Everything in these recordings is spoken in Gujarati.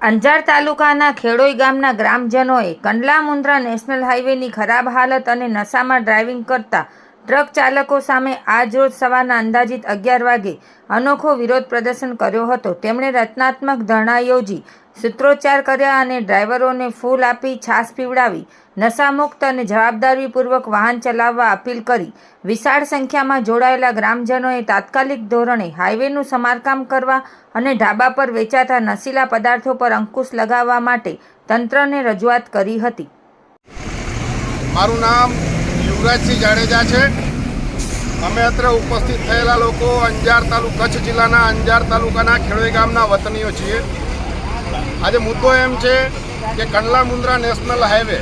અંજાર તાલુકાના ખેડોઈ ગામના ગ્રામજનોએ કંડલા મુન્દ્રા નેશનલ હાઈવેની ખરાબ હાલત અને નશામાં ડ્રાઇવિંગ કરતા ટ્રક ચાલકો સામે આજરોજ સવારના અંદાજિત અગિયાર વાગે અનોખો વિરોધ પ્રદર્શન કર્યો હતો. તેમણે રચનાત્મક ધરણા યોજી, સૂત્રોચ્ચાર કર્યા અને ડ્રાઈવરોને ફૂલ આપી છાશ પીવડાવી, નશામુક્ત અને જવાબદારીપૂર્વક વાહન ચલાવવા અપીલ કરી. વિશાળ સંખ્યામાં જોડાયેલા ગ્રામજનોએ તાત્કાલિક ધોરણે હાઈવેનું સમારકામ કરવા અને ઢાબા પર વેચાતા નશીલા પદાર્થો પર અંકુશ લગાવવા માટે તંત્રને રજૂઆત કરી હતી. મારું નામ યુવરાજસિંહ જાડેજા છે. અમે અત્રે ઉપસ્થિત થયેલા લોકો અંજાર તાલુક, કચ્છ જિલ્લાના અંજાર તાલુકાના ખેડોઈ ગામના વતનીઓ છીએ. આજે મુદ્દો એમ છે કે કંડલા મુન્દ્રા નેશનલ હાઈવે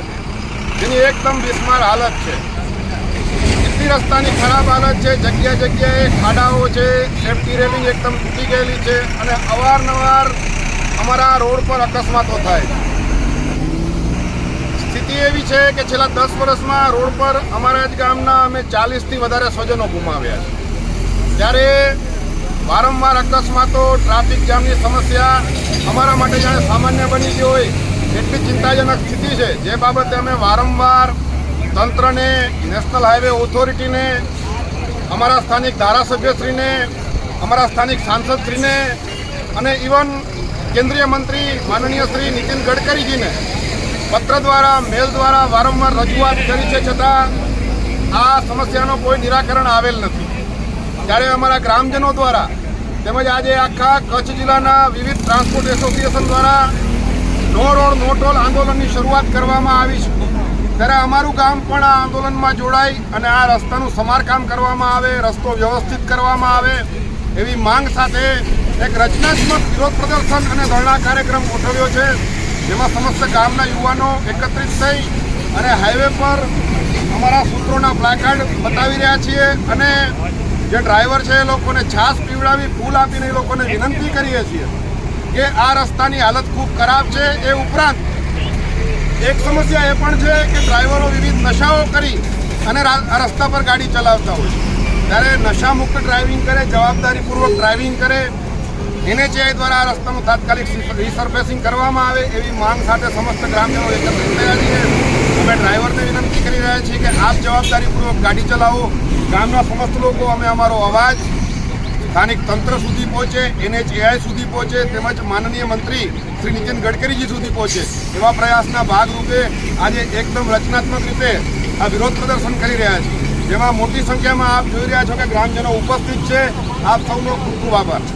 જેની એકદમ બિસ્માર હાલત છે. એટલી રસ્તાની ખરાબ હાલત છે, જગ્યા જગ્યાએ ખાડાઓ છે સેફટી રેલિંગ એકદમ તૂટી ગયેલી છે અને અવારનવાર અમારા રોડ પર અકસ્માતો થાય. છે છે કે છેલ્લા દસ વર્ષમાં રોડ પર અમારા જ ગામના અમે ચાલીસથી વધારે સ્વજનો ગુમાવ્યા છે. ત્યારે વારંવાર અકસ્માતો, ટ્રાફિક જામની સમસ્યા અમારા માટે જાણે સામાન્ય બની ગઈ હોય એટલી ચિંતાજનક સ્થિતિ છે. જે બાબતે અમે વારંવાર તંત્રને, નેશનલ હાઈવે ઓથોરિટીને, અમારા સ્થાનિક ધારાસભ્યશ્રીને, અમારા સ્થાનિક સાંસદશ્રીને અને ઇવન કેન્દ્રીય મંત્રી માનનીય શ્રી નીતિન ગડકરીજીને પત્ર દ્વારા, મેલ દ્વારા વારંવાર રજૂઆત કરી છે છતાં આ સમસ્યાનો કોઈ નિરાકરણ આવેલ નથી. ત્યારે અમારા ગ્રામજનો દ્વારા તેમજ આજે આખા કચ્છ જિલ્લાના વિવિધ ટ્રાન્સપોર્ટ એસોસિએશન દ્વારા નો રોડ, નો ટોલ આંદોલનની શરૂઆત કરવામાં આવી છે. ત્યારે અમારું ગામ પણ આ આંદોલનમાં જોડાઈ અને આ રસ્તાનું સમારકામ કરવામાં આવે, રસ્તો વ્યવસ્થિત કરવામાં આવે એવી માંગ સાથે એક રચનાત્મક વિરોધ પ્રદર્શન અને ધરણા કાર્યક્રમ ગોઠવ્યો છે. જેમાં સમસ્ત ગામના યુવાનો એકત્રિત થઈ અને હાઈવે પર અમારા સૂત્રોના પ્લાકાર્ડ બતાવી રહ્યા છીએ અને જે ડ્રાઈવર છે એ લોકોને છાશ પીવડાવી, ફૂલ આપીને એ લોકોને વિનંતી કરીએ છીએ કે આ રસ્તાની હાલત ખૂબ ખરાબ છે. એ ઉપરાંત એક સમસ્યા એ પણ છે કે ડ્રાઈવરો વિવિધ નશાઓ કરી અને રસ્તા પર ગાડી ચલાવતા હોય છે. ત્યારે નશામુક્ત ડ્રાઇવિંગ કરે, જવાબદારીપૂર્વક ડ્રાઇવિંગ કરે એનએચઆઈ દ્વારા આ રસ્તાનું તાત્કાલિક રિસર્ફેસિંગ કરવામાં આવે એવી માંગ સાથે સમસ્ત ગ્રામજનો એકત્રિત થયા છીએ અમે ડ્રાઈવરને વિનંતી કરી રહ્યા છીએ કે આપ જવાબદારીપૂર્વક ગાડી ચલાવો. ગામના સમસ્ત લોકો, અમે અમારો અવાજ સ્થાનિક તંત્ર સુધી પહોંચે એનએચએઆઈ સુધી પહોંચે, તેમજ માનનીય મંત્રી શ્રી નીતિન ગડકરીજી સુધી પહોંચે એવા પ્રયાસના ભાગરૂપે આજે એકદમ રચનાત્મક રીતે આ વિરોધ પ્રદર્શન કરી રહ્યા છીએ. જેમાં મોટી સંખ્યામાં આપ જોઈ રહ્યા છો કે ગ્રામજનો ઉપસ્થિત છે. આપ સૌનો ખૂબ ખૂબ આભાર.